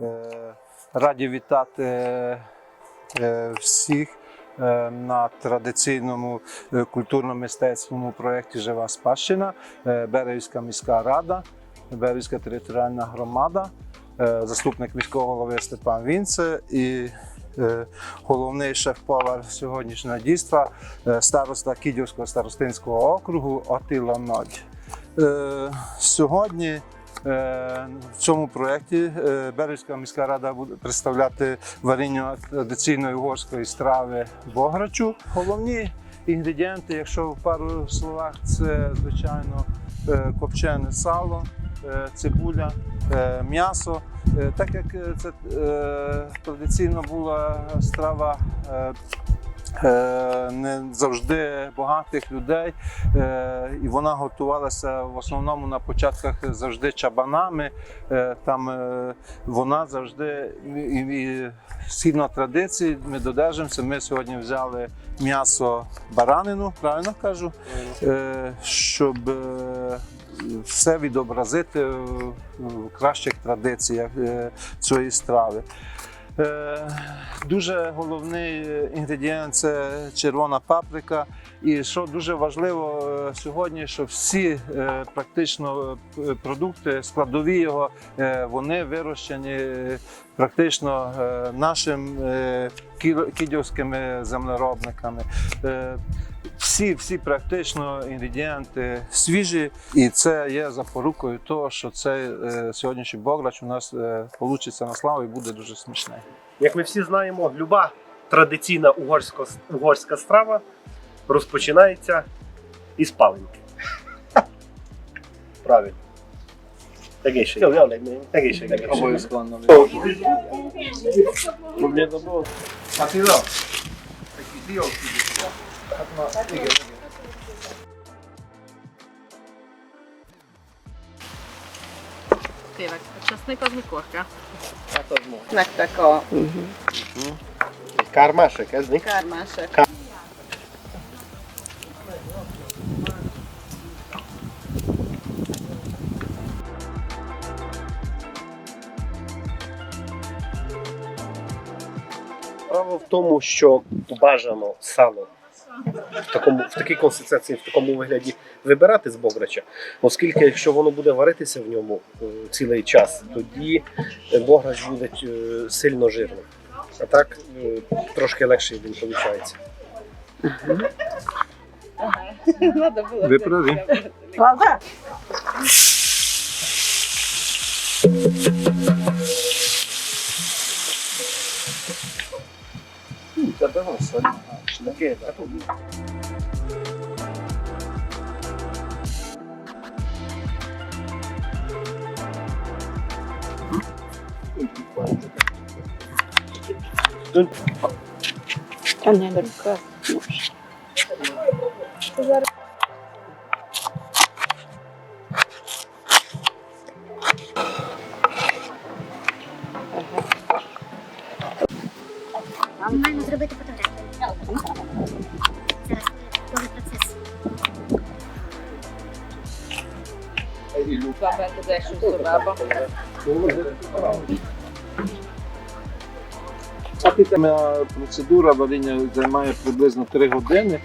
Е, Раді вітати е, всіх е, на традиційному культурно-мистецькому проєкті Жива спадщина, Берегівська міська рада, Берегівська територіальна громада, заступник міського голови Степан Вінце і головний шеф-повар сьогоднішнього дійства, староста Кідівського старостинського округу Отила Нодь. Сьогодні в цьому проєкті е, Березька міська рада буде представляти варіння традиційної угорської страви бограчу. Головні інгредієнти, якщо в пару словах, це звичайно е, копчене сало, е, цибуля, е, м'ясо. Е, Так як е, це е, традиційно була страва е, е, не завжди багатих людей, е, і вона готувалася в основному на початках завжди чабанами. Е, Там е, вона завжди і, згідно традиції, ми додержимося. Ми сьогодні взяли м'ясо баранину, правильно кажу, е, щоб е, все відобразити в кращих традиціях е, цієї страви. Е, Дуже головний інгредієнт це червона паприка. І що дуже важливо е, сьогодні, що всі е, практично продукти, складові його, вони вирощені практично нашим кідівськими землеробниками. Е, Всі, всі практично інгредієнти свіжі, і це є запорукою того, що цей е, сьогоднішній бограч у нас е, получиться на славу і буде дуже смачний. Як ми всі знаємо, люба традиційна угорська, угорська страва розпочинається із паленки. Правильно. Egészségedre. Egészségedre. Обов'язково. Fatih yok. Peki yok. Fatma, iyi gel. Tényleg, a csesznék az mikor kell? Hát az most. Nektek a... Uh-huh. Kármásek, ez mi? Тому, що бажано сало в, такому, в такій консистенції, в такому вигляді вибирати з бограча, оскільки якщо воно буде варитися в ньому е, цілий час, тоді е, бограч буде е, сильно жирним. А так трошки легше він виходить. Ви праві. Правда? 方がそれはしなければと思う。Don't. Don't handle the crap. Забрати дещо собаба. Моя процедура варіння займає приблизно 3 години.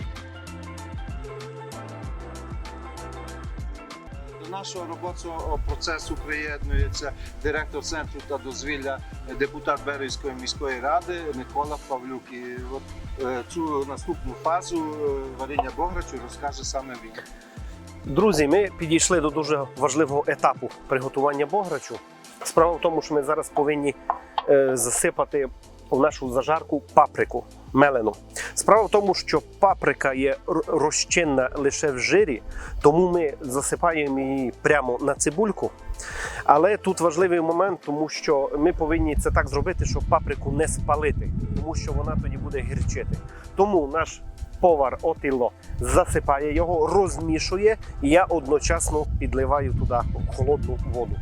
До нашого робочого процесу приєднується директор центру та дозвілля, депутат Березької міської ради Микола Павлюк. І от е, цю наступну фазу е, варіння бограчу розкаже саме він. Друзі, ми підійшли до дуже важливого етапу приготування бограчу. Справа в тому, що ми зараз повинні е, засипати в нашу зажарку паприку мелену. Справа в тому, що паприка є розчинна лише в жирі, тому ми засипаємо її прямо на цибульку. Але тут важливий момент, тому що ми повинні це так зробити, щоб паприку не спалити, тому що вона тоді буде гірчити. Тому наш повар Отіло засипає його, розмішує, і я одночасно підливаю туди холодну воду.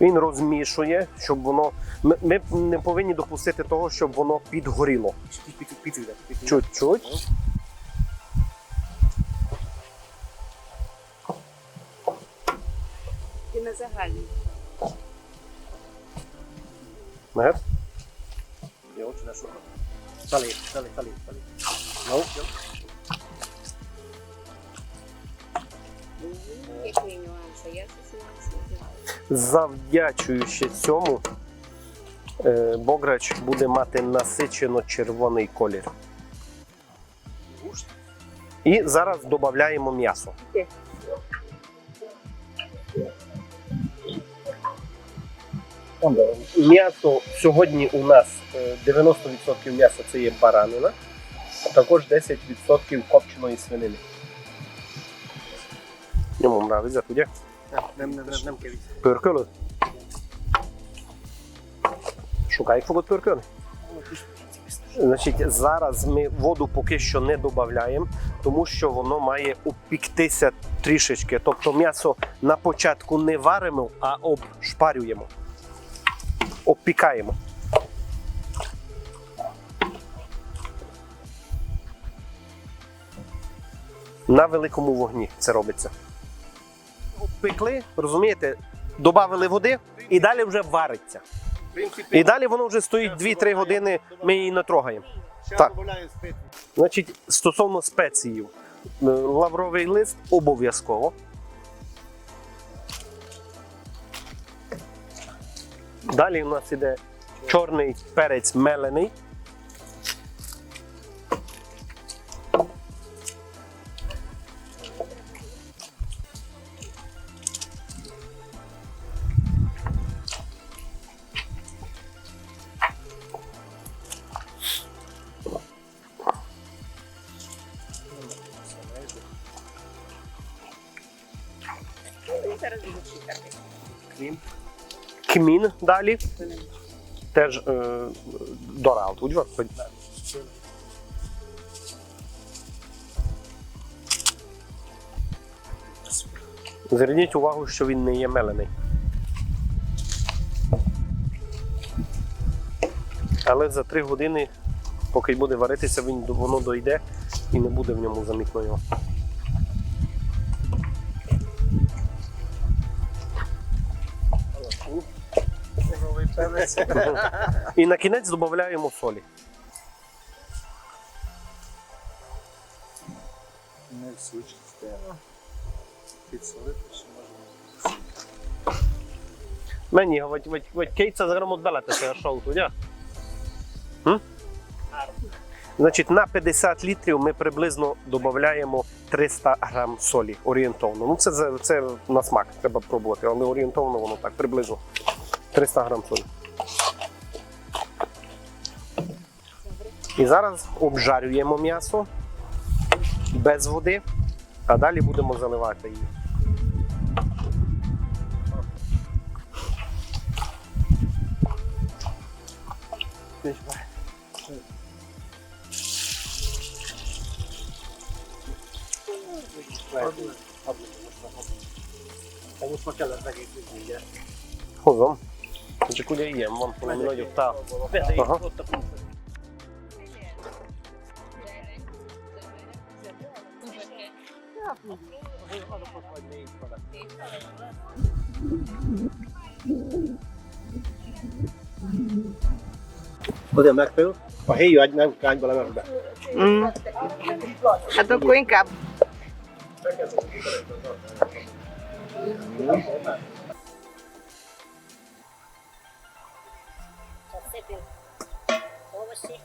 Він розмішує, щоб воно. Ми, ми не повинні допустити того, щоб воно підгоріло. Чуть-чуть. І на. Mehet? Jó, csinál sokat. Felé, felé, felé, felé. Jó, Який нюанси? Я це не Завдячуючи цьому, е, бограч буде мати насичено червоний колір. І зараз додаємо м'ясо. М'ясо сьогодні у нас е, 90% м'яса це є баранина, також 10% копченої свинини. Йому нравиться, nem, nem, nem kell így. Pörkölöd? Sokáig fogod pörkölni? Значить, зараз ми воду поки що не додаємо, тому що воно має обпіктися трішечки. Тобто м'ясо на початку не варимо, а обшпарюємо. Обпікаємо. На великому вогні це робиться. Обпекли, розумієте, додали води і далі вже вариться. І далі воно вже стоїть 2-3 години, ми її не трогаємо. Так. Значить, стосовно спеції, е, лавровий лист обов'язково. Далі у нас іде чорний перець мелений. Зараз буду чекати. Кмін далі. Теж е, дорал. Úgy Зверніть увагу, що він не є мелений. Але за 3 години, поки буде варитися, він, воно дойде і не буде в ньому замітно його. І на кінець додаємо солі. Не всю частину. Підсолити, що можна. Vagy, vagy, vagy 200 грамот белетете a sót, ugye? Hm? Значить, на 50 літрів ми приблизно додаємо 300 грам солі орієнтовно. Ну, це, це на смак, треба пробувати, але орієнтовно воно так, приблизно 300 грам солі. І зараз обжарюємо м'ясо без води, а далі будемо заливати її. Most чекулієм, вон мною мною та передає ага. просто. Você megfő? A helyi agy nem kányba lemegy be. Mm. Hát akkor inkább. Mm. see.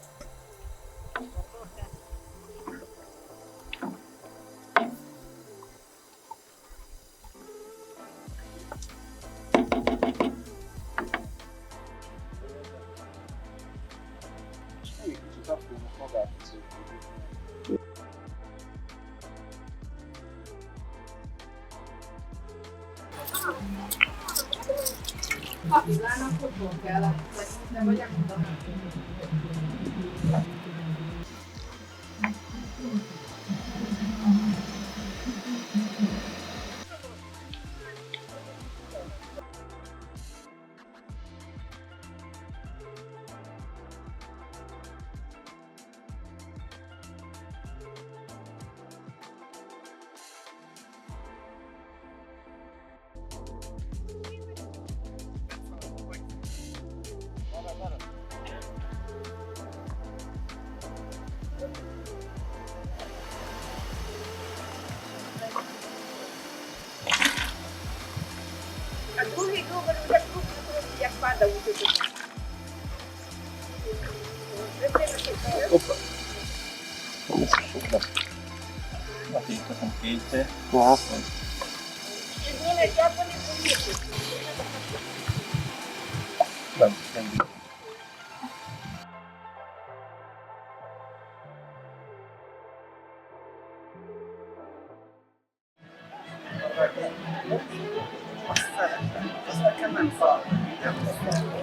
Як падав у тут. Знімеш, як вони поїдуть. Yes.